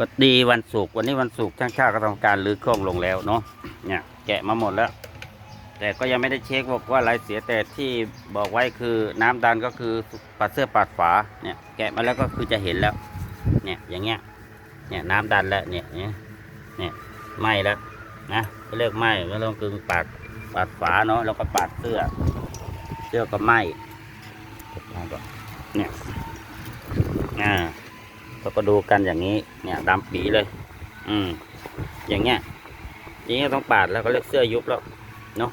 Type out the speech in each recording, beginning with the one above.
วัสดีวันศุกร์วันนี้วันศุกร์ช่างชาติก็ทำการรื้อเครื่องลงแล้วเนาะเนี่ยแกะมาหมดแล้ว แต่ก็ยังไม่ได้เช็คบอกว่าอะไรเสียแต่ที่บอกไว้คือน้ำดันก็คือปัดเสื้อปัดฝาเนี่ยแกะมาแล้วก็คือจะเห็นแล้ว เนี่ยอย่างเงี้ยเนี่ยน้ำดันแล้วเนี่ยเนี่ยเนี่ยไหมแล้วนะก็เรียกไหมก็ต้องกึงปาดปาดฝาเนาะแล้วก็ปาดเสื้อ เสื้อก็ไหมกดลงก่อนเนี่ยอ่า เราก็ดูกันอย่างนี้ เนี่ยดำปีเลย อืม อย่างเงี้ยอย่างเงี้ยต้องปาดแล้วก็เรียกเสื้อยุบแล้วเนาะ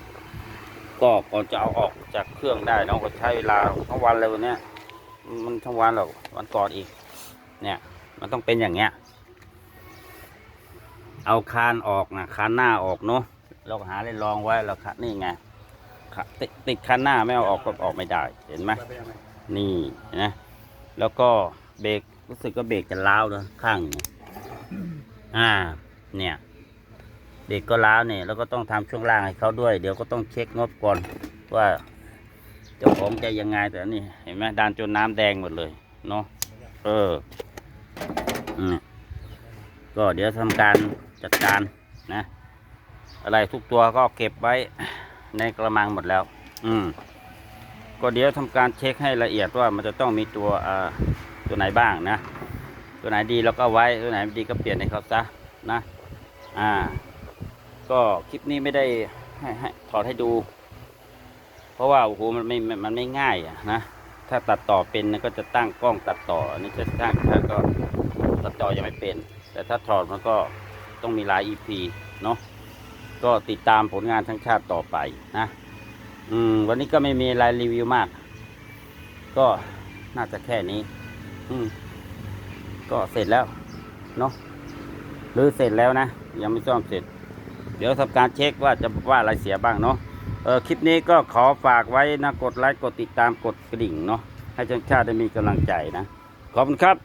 ก็ก่อนจะเอาออกจากเครื่องได้เนาะก็ใช้เวลาทั้งวันเลยวันเนี้ยมันทั้งวันหรอกวันก่อนอีก เนี่ย มันต้องเป็นอย่างเงี้ย เอาคานออกนะคานหน้าออกเนาะเราหาเลยลองไว้แล้วค่ะนี่ไงค่ะติดติดคานหน้าไม่เอาออกก็ออกไม่ได้ เห็นไหมนี่นะ แล้วก็เบรก รู้สึกก็เบรกจะล้าวนะข้างหนึ่งอ่า เนี่ยเบรกก็ล้าวเนี่ยแล้วก็ต้องทำช่วงล่างให้เขาด้วย เดี๋ยวก็ต้องเช็คงบก่อนว่าเจ้าของจะยังไงแต่นี่เห็นไหมดานจนน้ำแดงหมดเลยเนาะเอออืมก็เดี๋ยวทำการจัดการนะ อะไรทุกตัวก็เก็บไว้ในกระมังหมดแล้ว อืมก็เดี๋ยวทำการเช็คให้ละเอียดว่ามันจะต้องมีตัวอ่า ตัวไหนบ้างนะ ตัวไหนดีเราก็ไว้ตัวไหนไม่ดีก็เปลี่ยนให้เขาซะนะ อ่า ก็คลิปนี้ไม่ได้ให้ให้ถอดให้ดู เพราะว่าโอ้โหมันไม่มันไม่ง่ายอะนะถ้าตัดต่อเป็นก็จะตั้งกล้องตัดต่อนนี้จะตั้งถ้าก็ตัดต่อยังไม่เป็น แต่ถ้าถอดมันก็ต้องมีหลาย EP เนาะก็ติดตามผลงานทั้งชาติต่อไปนะ อืม วันนี้ก็ไม่มีรายรีวิวมาก ก็น่าจะแค่นี้ ก็เสร็จแล้วเนาะหรือเสร็จแล้วนะ ยังไม่ซ่อมเสร็จ เดี๋ยวทำการเช็คว่าจะว่าอะไรเสียบ้างเนาะเออคลิปนี้ก็ขอฝากไว้นะ กดไลค์ กดติดตามกดกระดิ่งเนาะให้ชางชาติได้มีกำลังใจนะ ขอบคุณครับ